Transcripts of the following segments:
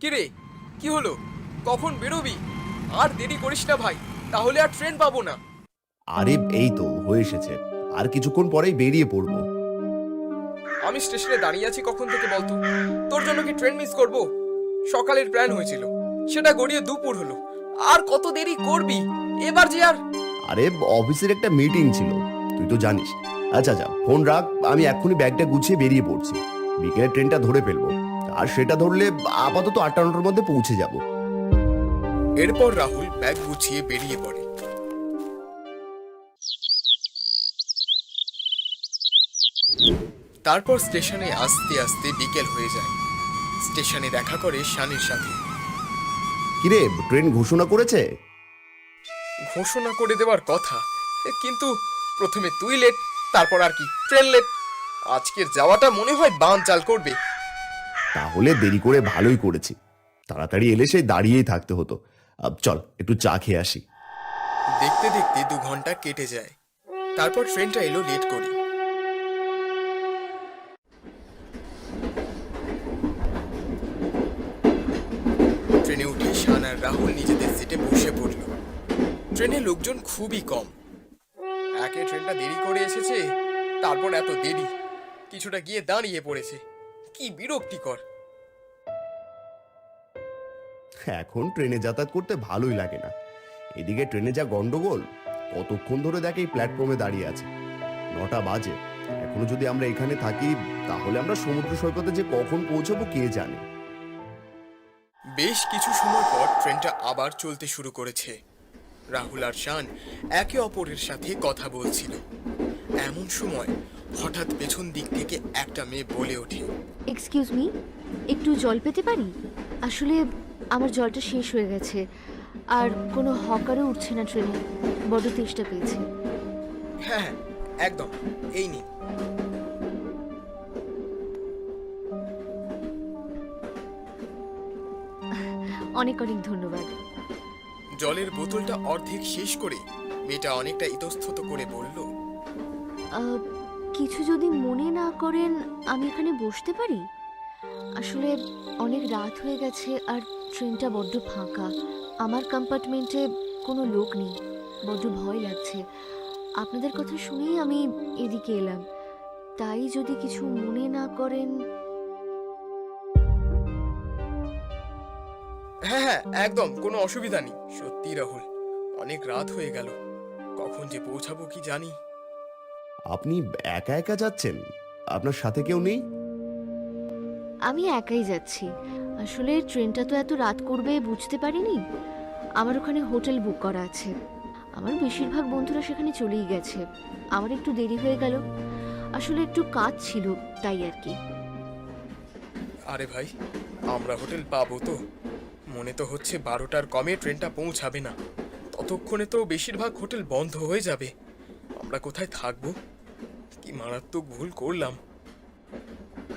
কিরে কি হলো? কখন বেরোবি? আর দেরি করিস না ভাই তাহলে আর ট্রেন পাবো না। আরে এই তো হয়ে এসেছে। আর কিছুক্ষণ পরেই বেরিয়ে পড়ব। আমি স্টেশনে দাঁড়িয়ে আছি কখন থেকে বলতো? তোর জন্য কি ট্রেন মিস করব? সকালের প্ল্যান হয়েছিল। সেটা গড়িয়ে দুপুর হলো। আর কত দেরি করবি? এবার যে আর আরে অফিসের একটা মিটিং ছিল। তুই তো জানিস। আচ্ছা আচ্ছা ফোন রাখ আমি এক্ষুনি ব্যাগটা গুছিয়ে বেরিয়ে পড়ছি। বিকেলে ট্রেনটা ধরে ফেলব। আর সেটা ধরলে আপাতত আটটা নটার মধ্যে পৌঁছে যাব। এরপর রাহুল ব্যাগ গুছিয়ে বেরিয়ে পড়ে। তারপর স্টেশনে আস্তে আস্তে বিকেল হয়ে যায়। স্টেশনে দেখা করে শানির সাথে। কিরে ট্রেন ঘোষণা করেছে? ঘোষণা করে দেওয়ার কথা কিন্তু প্রথমে তুই লেট তারপর আর কি ট্রেন লেট। আজকের যাওয়াটা মনে হয় বান চাল করবে। তাহলে দেরি করে ভালোই করেছি। তাড়াতাড়ি এলে সেই দাঁড়িয়েই থাকতে হতো। চল, একটু চা খেয়ে আসি। দেখতে দেখতে দু ঘণ্টা কেটে যায়। তারপর ট্রেনটা এলো লেট করে। ট্রেনে উঠে শান আর রাহুল নিজেদের সিটে বসে পড়ল। ট্রেনে লোকজন খুবই কম। একে ট্রেনটা দেরি করে এসেছে, তারপর এত দেরি। কিছুটা গিয়ে দাঁড়িয়ে পড়েছে। কি বিরক্তিকর। এখন ট্রেনে যাতায়াত করতে ভালোই লাগে না। এদিকে ট্রেনে যা গন্ডগোল কতক্ষণ ধরে দেখ এই প্ল্যাটফর্মে দাঁড়িয়ে আছে। নটা বাজে এখনও যদি আমরা এখানে থাকি তাহলে আমরা সমুদ্র সৈকতে যে কখন পৌঁছাবো কে জানে। বেশ কিছু সময় পর ট্রেনটা আবার চলতে শুরু করেছে। রাহুল আর শান একে অপরের সাথে কথা বলছিল। এমন সময় হঠাৎ পেছন দিক থেকে একটা মেয়ে বলে ওঠে। এক্সকিউজ মি একটু জল পেতে পারি? আসলে আমার জলটা শেষ হয়ে গেছে। আর কোনো হকারও উঠছে না ট্রেনে। বড্ড তেষ্টা পেয়েছে। হ্যাঁ হ্যাঁ একদম। এই নিন। অনেক অনেক ধন্যবাদ। জলের বোতলটা অর্ধেক শেষ করে মেয়েটা অনেকটা ইতস্তত করে বলল কিছু যদি মনে না করেন, আমি এখানে বসতে পারি? আসলে অনেক রাত হয়ে গেছে আর ট্রেনটা বড্ড ফাঁকা। আমার কম্পার্টমেন্টে কোনো লোক নেই। বড্ড ভয় লাগছে। আপনাদের কথা শুনেই আমি এদিকে এলাম। তাই যদি কিছু মনে না করেন হ্যাঁ হ্যাঁ একদম, কোনো অসুবিধা নেই। সত্যি রাহুল, অনেক রাত হয়ে গেল। কখন যে পৌঁছাবো কি জানি? আপনি একা একা যাচ্ছেন? আপনার সাথে কেউ নেই? আমি একাই যাচ্ছি। আসলে ট্রেনটা তো এত রাত করবে বুঝতে পারিনি। আমার ওখানে হোটেল বুক করা আছে। আমার বেশিরভাগ বন্ধুরা সেখানে চলেই গেছে। আমার একটু দেরি হয়ে গেল। আসলে একটু কাজ ছিল তাই আর কি। আরে ভাই আমরা হোটেল পাবো তো। মনে তো হচ্ছে বারোটার কমে ট্রেনটা পৌঁছাবে না। ততক্ষণে তো বেশিরভাগ হোটেল বন্ধ হয়ে যাবে। আমরা কোথায় থাকব? কি মারাত্মক ভুল করলাম।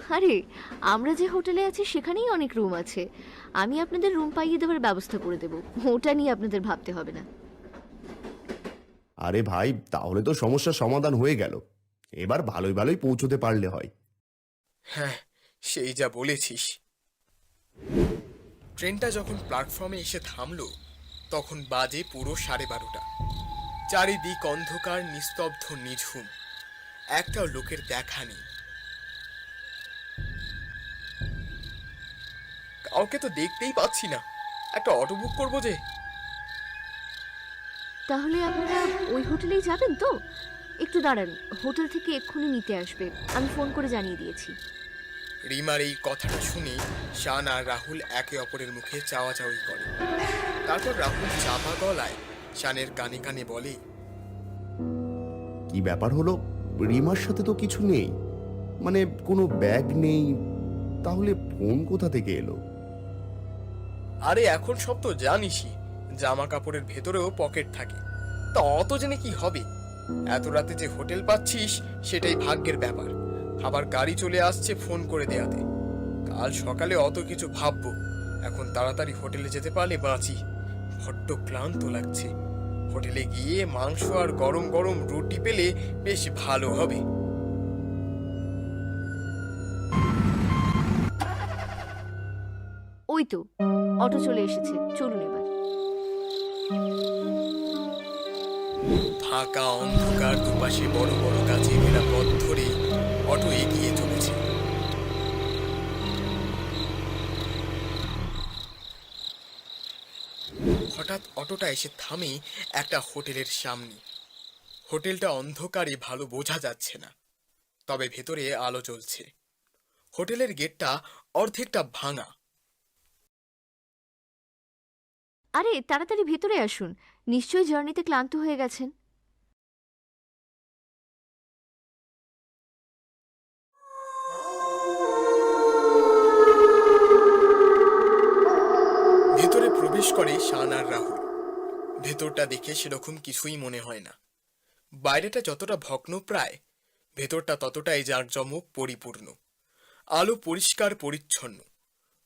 আরে আমরা যে হোটেলে আছি সেখানেই অনেক রুম আছে। আমি আপনাদের রুম পাইয়ে দেওয়ার ব্যবস্থা করে দেবো। ওটা নিয়ে আপনাদের ভাবতে হবে না। আরে ভাই তাহলে তো সমস্যার সমাধান হয়ে গেল। এবার ভালোই ভালোই পৌঁছতে পারলে হয়। হ্যাঁ সেই যা বলেছিস। ট্রেনটা যখন প্ল্যাটফর্মে এসে থামলো তখন বাজে পুরো সাড়ে বারোটা। চারিদিক অন্ধকার নিস্তব্ধ নিঝুম। একটাও লোকের দেখা নেই। কাউকে তো দেখতেই পাচ্ছি না। একটা অটো বুক করব যে। তাহলে আপনারা ওই হোটেলেই যাবেন তো? একটু দাঁড়ান হোটেল থেকে এক্ষুনি নিতে আসবে। আমি ফোন করে জানিয়ে দিয়েছি। রিমার এই কথাটা শুনে শান আর রাহুল একে অপরের মুখে চাওয়া চাওয়াচাওয়ি করে। তারপর রাহুল চাপা গলায় শানের কানে কানে বলে। কি ব্যাপার হলো? রিমার সাথে তো কিছু নেই। মানে কোনো ব্যাগ নেই। তাহলে ফোন কোথা থেকে এলো? আরে এখন সব তো জানিসই জামা কাপড়ের ভেতরেও পকেট থাকে। তা অত জেনে কি হবে? এত রাতে যে হোটেল পাচ্ছিস সেটাই ভাগ্যের ব্যাপার। আবার গাড়ি চলে আসছে ফোন করে দেয়াতে। কাল সকালে অত কিছু ভাববো। এখন তাড়াতাড়ি হোটেলে যেতে পারলে বাঁচি। বড্ড ক্লান্ত লাগছে। হোটেলে গিয়ে মাংস আর গরম গরম রুটি পেলে বেশ ভালো হবে। ওই তো অটো চলে এসেছে চলুন এবার। ফাঁকা অন্ধকার দুপাশে বড় বড় গাছে ঘেরা পথ ধরে অটো এগিয়ে চলেছে। হঠাৎ অটোটা এসে থামে একটা হোটেলের সামনে। হোটেলটা অন্ধকারে ভালো বোঝা যাচ্ছে না, তবে ভেতরে আলো চলছে হোটেলের গেটটা অর্ধেকটা ভাঙা। আরে, তাড়াতাড়ি ভেতরে আসুন। নিশ্চয়ই জার্নিতে ক্লান্ত হয়ে গেছেন। করে শান আর রাহুল। ভেতরটা দেখে সেরকম কিছুই মনে হয় না। বাইরেটা যতটা ভগ্ন প্রায় ভেতরটা ততটাই জাঁকজমক পরিপূর্ণ। আলো পরিষ্কার পরিচ্ছন্ন।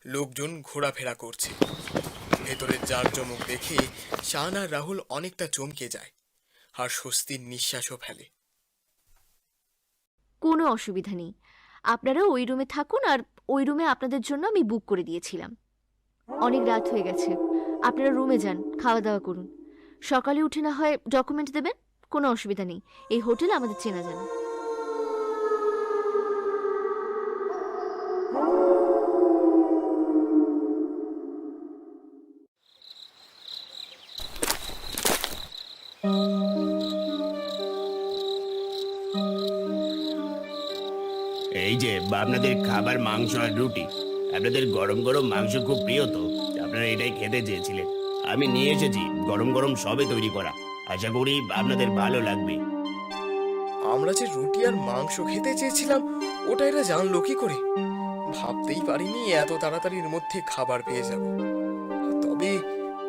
লোকজন ঘোরাফেরা করছে। ভেতরের জাঁকজমক দেখে শান আর রাহুল অনেকটা চমকে যায় আর স্বস্তির নিঃশ্বাসও ফেলে। কোনো অসুবিধা নেই। আপনারা ওই রুমে থাকুন আর ওই রুমে আপনাদের জন্য আমি বুক করে দিয়েছিলাম। অনেক রাত হয়ে গেছে। আপনারা রুমে যান খাওয়া দাওয়া করুন। সকালে উঠে না হয় ডকুমেন্ট দেবেন? কোনো অসুবিধা নেই। এই হোটেল আমাদের চেনা জানা। এই যে, আপনাদের খাবার, মাংস আর রুটি। আপনাদের গরম গরম মাংস খুব প্রিয় তো। আপনারা এটাই খেতে চেয়েছিলেন। আমি নিয়ে এসেছি গরম গরম সবে তৈরি করা। আশা করি আপনাদের ভালো লাগবে। আমরা যে রুটি আর মাংস খেতে চেয়েছিলাম ওটা এরা জানলো কি করে? ভাবতেই পারিনি এত তাড়াতাড়ির মধ্যে খাবার পেয়ে যাব। তবে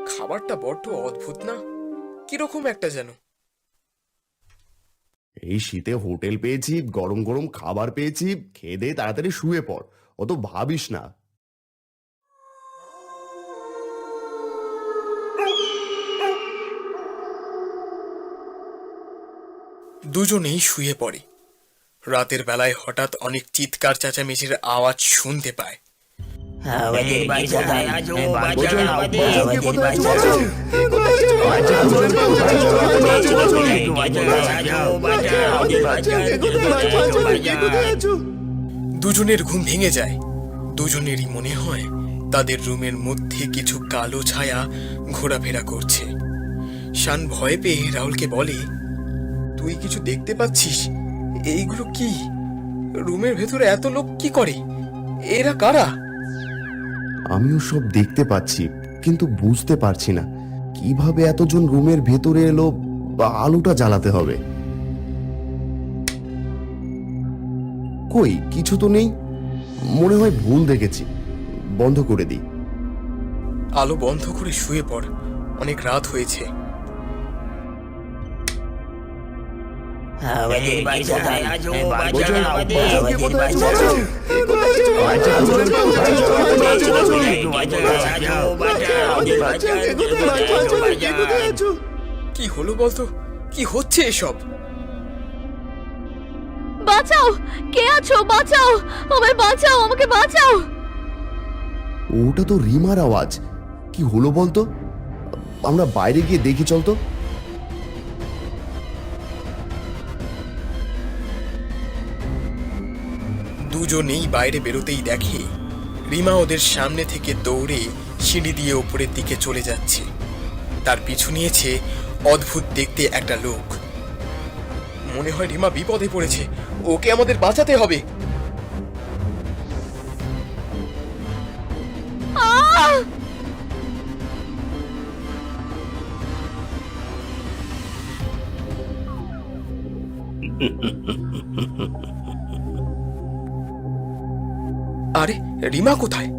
খাবারটা বড্ড অদ্ভুত না? কীরকম একটা যেন? এই শীতে হোটেল পেয়েছি গরম গরম খাবার পেয়েছি খেয়ে দিয়ে তাড়াতাড়ি শুয়ে পড়। অত ভাবিস না। দুজনেই শুয়ে পড়ে। রাতের বেলায় হঠাৎ অনেক চিৎকার চেঁচামেচির আওয়াজ শুনতে পায়। দুজনের ঘুম ভেঙে যায়। দুজনেরই মনে হয় তাদের রুমের মধ্যে কিছু কালো ছায়া ঘোরাফেরা করছে। শান ভয় পেয়ে রাহুলকে বলে তুই কিছু দেখতে পাচ্ছিস? এইগুলো কি? রুমের ভেতরে এত লোক কি করে? এরা কারা? আমিও সব দেখতে পাচ্ছি কিন্তু বুঝতে পারছি না। কীভাবে এতজন রুমের ভেতরে এলো বা আলোটা জ্বালাতে হবে? কই কিছু তো নেই। মনে হয় ভুল দেখেছি। বন্ধ করে দিই। আলো বন্ধ করে শুয়ে পড়। অনেক রাত হয়েছে। আমাদের কোথায় কি হলো বলতো কি হচ্ছে এসব বাঁচাও কে আছো বাঁচাও আমায় বাঁচাও আমাকে বাঁচাও ওটা তো রিমার আওয়াজ কি হলো বলতো আমরা বাইরে গিয়ে দেখি চল তো দুজনেই বাইরে বেরোতেই দেখে রিমা ওদের সামনে থেকে দৌড়ে সিঁড়ি দিয়ে ওপরের দিকে চলে যাচ্ছে। তার পিছু নিয়েছে অদ্ভুত দেখতে একটা লোক। মনে হয় রিমা বিপদে পড়েছে। ওকে আমাদের বাঁচাতে হবে! আরে রিমা কোথায়?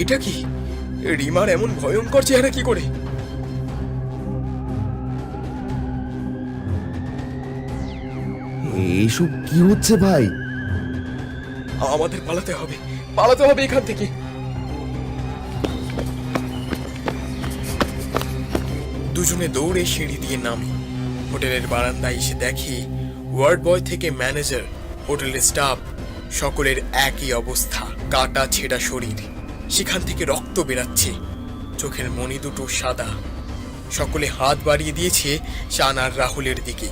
এটা কি? রিমার এমন ভয়ঙ্কর চেহারা কি করে? এইসব কি হচ্ছে ভাই? আমাদের পালাতে হবে পালাতে হবে এখান থেকে। দুজনে দৌড়ে সিঁড়ি দিয়ে নামে। হোটেলের বারান্দায় এসে দেখে ওয়ার্ড বয় থেকে ম্যানেজার, হোটেলের স্টাফ, সকলের একই অবস্থা, কাটা ছেঁড়া শরীর। সেখান থেকে রক্ত বেরাচ্ছে। চোখের মণি দুটো সাদা। সকলে হাত বাড়িয়ে দিয়েছে শান আর রাহুলের দিকে।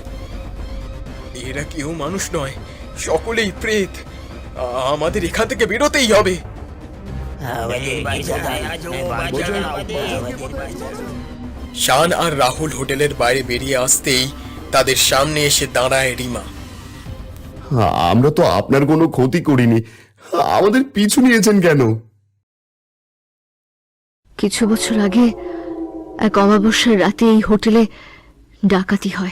এরা কেউ মানুষ নয়, সকলেই প্রেত। আমাদের এখান থেকে বেরোতেই হবে। আমাদের শান আর রাহুল হোটেলের বাইরে বেরিয়ে আসতেই তাদের সামনে এসে দাঁড়ায় রিমা। আমরা তো আপনার কোনো ক্ষতি করিনি। আমাদের পিছু নিয়েছেন কেন? কিছু বছর আগে এক অমাবস্যার রাতে এই হোটেলে ডাকাতি হয়।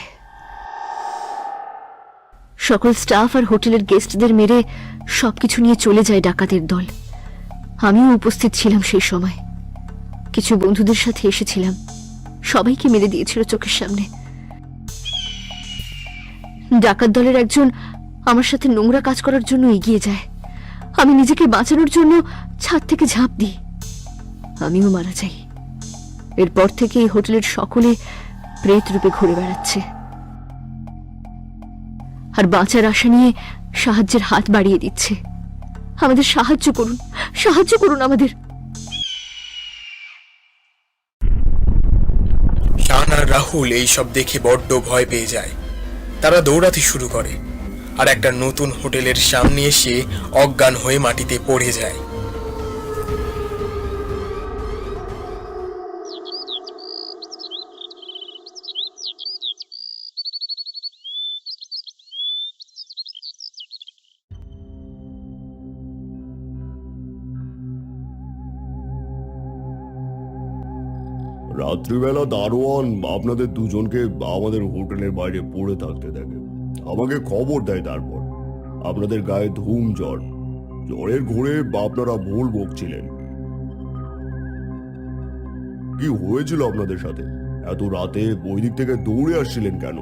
সকল স্টাফ আর হোটেলের গেস্টদের মেরে সবকিছু নিয়ে চলে যায় ডাকাতের দল। আমিও উপস্থিত ছিলাম সেই সময়। কিছু বন্ধুদের সাথে এসেছিলাম। সবাইকে মেরে দিয়েছিল চোখের সামনে। ডাকাত দলের একজন আমার সাথে নোংরা কাজ করার জন্য এগিয়ে যায়। আমি নিজেকে বাঁচানোর জন্য ছাদ থেকে ঝাঁপ দিই। আমিও মারা যাই। এরপর থেকে এই হোটেলের সকলে প্রেত রূপে ঘুরে বেড়াচ্ছে। আর বাঁচার আশা নিয়ে সাহায্যের হাত বাড়িয়ে দিচ্ছে। আমাদের সাহায্য করুন সাহায্য করুন আমাদের। শান এই রাহুল এইসব দেখে বড্ড ভয় পেয়ে যায়। তারা দৌড়াতে শুরু করে, আর একটা নতুন হোটেলের সামনে এসে অজ্ঞান হয়ে মাটিতে পড়ে যায়। রাত্রিবেলা দারোয়ান আপনাদের দুজনকে আমাদের হোটেলের বাইরে পড়ে থাকতে দেখে। আমাকে খবর দেয় তারপর। আপনাদের গায়ে ধুম জ্বর। জ্বরের ঘোরে আপনারা ভুল বকছিলেন কি হয়েছিল আপনাদের সাথে? এত রাতে ওই দিক থেকে দৌড়ে আসছিলেন কেন?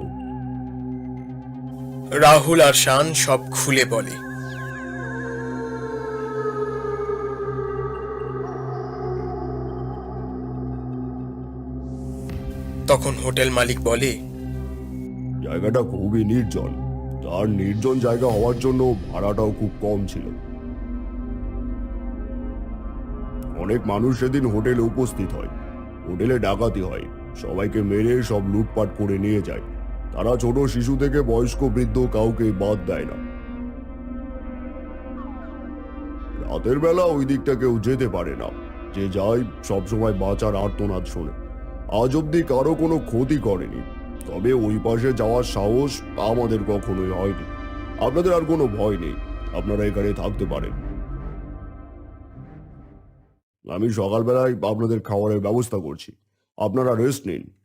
রাহুল আর শান সব খুলে বলে। তখন হোটেল মালিক বলে, জায়গাটা খুবই নির্জন। তার নির্জন জায়গা হওয়ার জন্য ভাড়াটাও খুব কম ছিল। অনেক মানুষ সেদিন হোটেলে উপস্থিত হয়। হোটেলে ডাকাতি হয়। সবাইকে মেরে সব লুটপাট করে নিয়ে যায়। তারা ছোট শিশু থেকে বয়স্ক বৃদ্ধ কাউকে বাদ দেয় না। রাতের বেলা ওই দিকটা কেউ যেতে পারে না। যে যায় সবসময় বাঁচার আর্তনাদ শোনে। আজ অব্দি কারও কোনো ক্ষতি করেনি। তবে ওই পাশে যাওয়ার সাহস আমাদের কখনোই হয়নি। আপনাদের আর কোনো ভয় নেই। আপনারা এখানে থাকতে পারেন। আমি সকালবেলায় আপনাদের খাওয়ারের ব্যবস্থা করছি। আপনারা রেস্ট নিন।